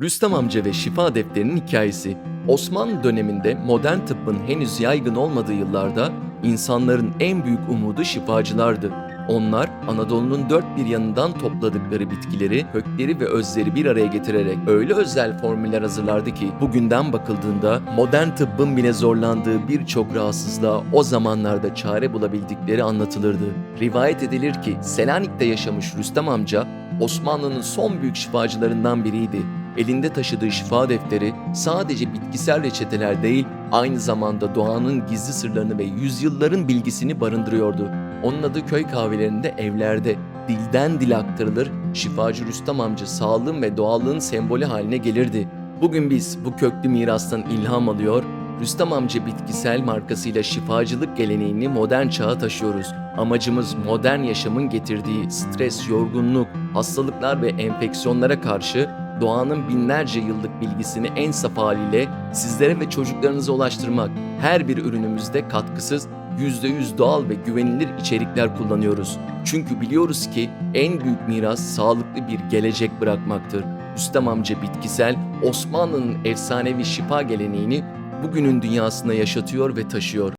Rüstem amca ve şifa defterinin hikayesi. Osmanlı döneminde modern tıbbın henüz yaygın olmadığı yıllarda insanların en büyük umudu şifacılardı. Onlar Anadolu'nun dört bir yanından topladıkları bitkileri, kökleri ve özleri bir araya getirerek öyle özel formüller hazırlardı ki bugünden bakıldığında modern tıbbın bile zorlandığı birçok rahatsızlığa o zamanlarda çare bulabildikleri anlatılırdı. Rivayet edilir ki Selanik'te yaşamış Rüstem amca Osmanlı'nın son büyük şifacılarından biriydi. Elinde taşıdığı şifa defteri sadece bitkisel reçeteler değil, aynı zamanda doğanın gizli sırlarını ve yüzyılların bilgisini barındırıyordu. Onun adı köy kahvelerinde evlerde dilden dile aktarılır, şifacı Rüstem amca sağlığın ve doğallığın sembolü haline gelirdi. Bugün biz bu köklü mirastan ilham alıyor, Rüstem amca bitkisel markasıyla şifacılık geleneğini modern çağa taşıyoruz. Amacımız modern yaşamın getirdiği stres, yorgunluk, hastalıklar ve enfeksiyonlara karşı doğanın binlerce yıllık bilgisini en saf haliyle sizlere ve çocuklarınıza ulaştırmak. Her bir ürünümüzde katkısız, %100 doğal ve güvenilir içerikler kullanıyoruz. Çünkü biliyoruz ki en büyük miras sağlıklı bir gelecek bırakmaktır. Rüstem amca bitkisel, Osmanlı'nın efsanevi şifa geleneğini bugünün dünyasında yaşatıyor ve taşıyor.